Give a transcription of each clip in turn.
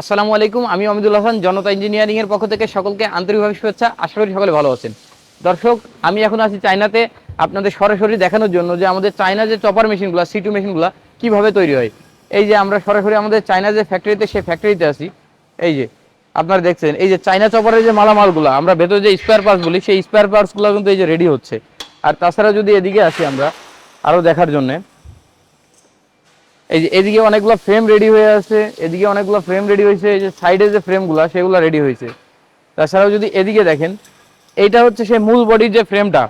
আসসালামু আলাইকুম, আমি অমিদুল হাসান, জনতা ইঞ্জিনিয়ারিং এর পক্ষ থেকে সকলকে আন্তরিকভাবে শুভেচ্ছা। আশা করি সকলে ভালো আছেন। দর্শক, আমি এখন আছি চায়নাতে আপনাদের সরাসরি দেখানোর জন্য যে আমাদের চায়না যে চপার মেশিনগুলো সিটু মেশিনগুলো কীভাবে তৈরি হয়। এই যে আমরা সরাসরি আমাদের চায়না যে ফ্যাক্টরিতে সেই ফ্যাক্টরিতে আছি। এই যে, আপনারা দেখছেন, এই যে চায়না চপারের যে মালামালগুলো, আমরা ভেতরে যে স্পেয়ার পার্টস বলি, সেই স্পেয়ার পার্টসগুলো কিন্তু এই যে রেডি হচ্ছে। আর তাছাড়া যদি এদিকে আসি আমরা আরও দেখার জন্যে এই যে এদিকে অনেকগুলো ফ্রেম রেডি হয়ে আছে, এদিকে অনেকগুলো ফ্রেম রেডি হয়েছে, এই যে সাইডে যে ফ্রেমগুলো সেগুলো রেডি হয়েছে। তাছাড়াও যদি এদিকে দেখেন, এইটা হচ্ছে সেই মূল বডির যে ফ্রেমটা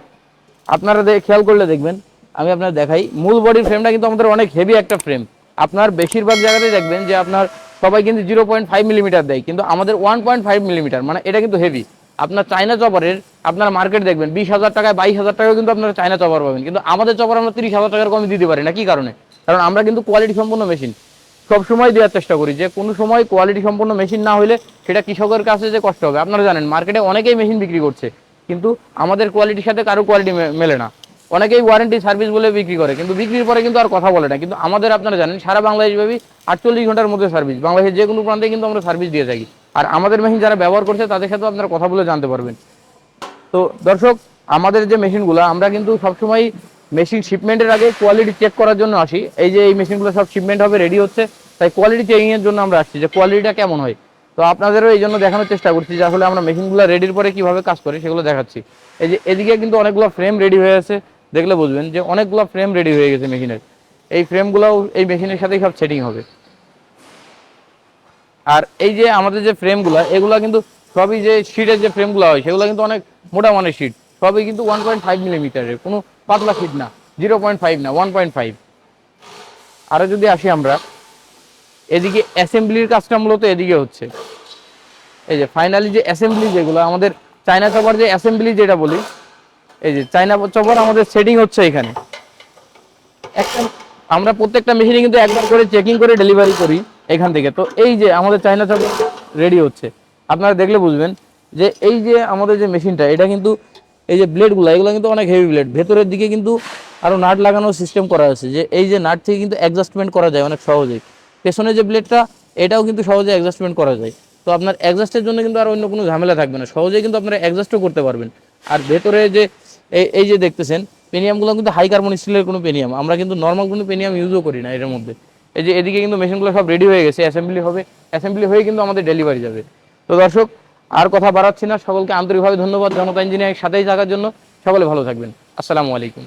আপনারা খেয়াল করলে দেখবেন, আমি আপনার দেখাই, মূল বডির ফ্রেমটা কিন্তু আমাদের অনেক হেভি একটা ফ্রেম আপনার বেশিরভাগ জায়গাতেই দেখবেন যে আপনার সবাই কিন্তু জিরো পয়েন্ট ফাইভ মিলিমিটার দেয়, কিন্তু আমাদের ওয়ান পয়েন্ট ফাইভ মিলিমিটার মানে এটা কিন্তু হেভি আপনার চায়না চপারের, আপনার মার্কেট দেখবেন, বিশ হাজার টাকায় বাইশ হাজার টাকায় কিন্তু আপনারা চায়না চপার পাবেন, কিন্তু আমাদের চপার আমরা তিরিশ হাজার টাকার কমে দিতে পারি না, কি কারণে? কারণ আমরা কিন্তু কোয়ালিটি সম্পন্ন মেশিন সব সময় দেওয়ার চেষ্টা করি যে কোনো সময় কোয়ালিটি সম্পন্ন মেশিন না হলে সেটা কৃষকের কাছে যে কষ্ট হবে। আপনারা জানেন মার্কেটে অনেকেই মেশিন বিক্রি করছে, কিন্তু আমাদের কোয়ালিটির সাথে কারও কোয়ালিটি মেলে না। অনেকেই ওয়ারেন্টি সার্ভিস বলে বিক্রি করে, কিন্তু বিক্রির পরে কিন্তু আর কথা বলে না। কিন্তু আমাদের আপনারা জানেন, সারা বাংলাদেশব্যাপী আটচল্লিশ ঘণ্টার মধ্যে সার্ভিস বাংলাদেশের যে কোনো প্রান্তে কিন্তু আমরা সার্ভিস দিয়ে থাকি। আর আমাদের মেশিন যারা ব্যবহার করছে, তাদের সাথেও আপনারা কথা বলে জানতে পারবেন। তো দর্শক, আমাদের যে মেশিনগুলো আমরা কিন্তু সবসময় মেশিন শিপমেন্টের আগে কোয়ালিটি চেক করার জন্য আসি। এই যে এই মেশিনগুলো সব শিপমেন্ট হবে রেডি হচ্ছে। তাই কোয়ালিটি চেকিং এর জন্য আমরা আসছি যে কোয়ালিটিটা কেমন হয়। তো আপনাদেরও এই জন্য দেখানোর চেষ্টা করছি যে আসলে আমরা মেশিনগুলো রেডির পরে কীভাবে কাজ করি, সেগুলো দেখাচ্ছি। এই যে এদিকে কিন্তু অনেকগুলো ফ্রেম রেডি হয়ে আছে। দেখলে বুঝবেন যে অনেকগুলো ফ্রেম রেডি হয়ে গেছে মেশিনের এই ফ্রেমগুলোও এই মেশিনের সাথেই সব সেটিং হবে। আর এই যে আমাদের যে ফ্রেমগুলো এগুলো কিন্তু সবই যে শিটের যে ফ্রেমগুলো হয়, সেগুলো কিন্তু অনেক মোটা মানের শিট সবই কিন্তু ওয়ান পয়েন্ট ফাইভ মিলিমিটারের কোনো পাতলা শিট না জিরো পয়েন্ট ফাইভ না ওয়ান পয়েন্ট ফাইভ আরও যদি আসি আমরা, এদিকে অ্যাসেম্বলির কাজটা মূলত এদিকে হচ্ছে। এই যে ফাইনালি যে অ্যাসেম্বলি যেগুলো, আমাদের চায়না চপার যে অ্যাসেম্বলি যেটা বলি, এই যে চায়না চপার আমাদের সেটিং হচ্ছে এখানে। একটা, আমরা প্রত্যেকটা মেশিনে কিন্তু একবার করে চেকিং করে ডেলিভারি করি এখান থেকে। তো এই যে আমাদের চায়না চাপ রেডি হচ্ছে। আপনারা দেখলে বুঝবেন যে এই যে আমাদের যে মেশিনটা এটা কিন্তু এই যে ব্লেডগুলো এগুলো কিন্তু অনেক হেভি ব্লেড ভেতরের দিকে কিন্তু আরও নাট লাগানোর সিস্টেম করা আছে যে এই যে নাট থেকে কিন্তু অ্যাডজাস্টমেন্ট করা যায় অনেক সহজেই। পেছনে যে ব্লেডটা এটাও কিন্তু সহজে অ্যাডজাস্টমেন্ট করা যায়। তো আপনার অ্যাডজাস্টের জন্য কিন্তু আর অন্য কোনো ঝামেলা থাকবে না। সহজেই কিন্তু আপনারা অ্যাডজাস্টও করতে পারবেন। আর ভেতরে যে এই এই যে দেখতেছেন পেনিয়ামগুলো কিন্তু হাই কার্বন স্টিলের কোনো পেনিয়াম আমরা কিন্তু নর্মাল কোনো পেনিয়াম ইউজও করি না এর মধ্যে। এই যে এদিকে কিন্তু মেশিনগুলো সব রেডি হয়ে গেছে অ্যাসেম্বলি হবে। অ্যাসেম্বলি হয়ে কিন্তু আমাদের ডেলিভারি যাবে। তো দর্শক আর কথা বাড়াচ্ছি না। সকলকে আন্তরিকভাবে ধন্যবাদ জনতা ইঞ্জিনিয়ারিং সাথেই থাকার জন্য। সকলে ভালো থাকবেন। আসসালামু আলাইকুম।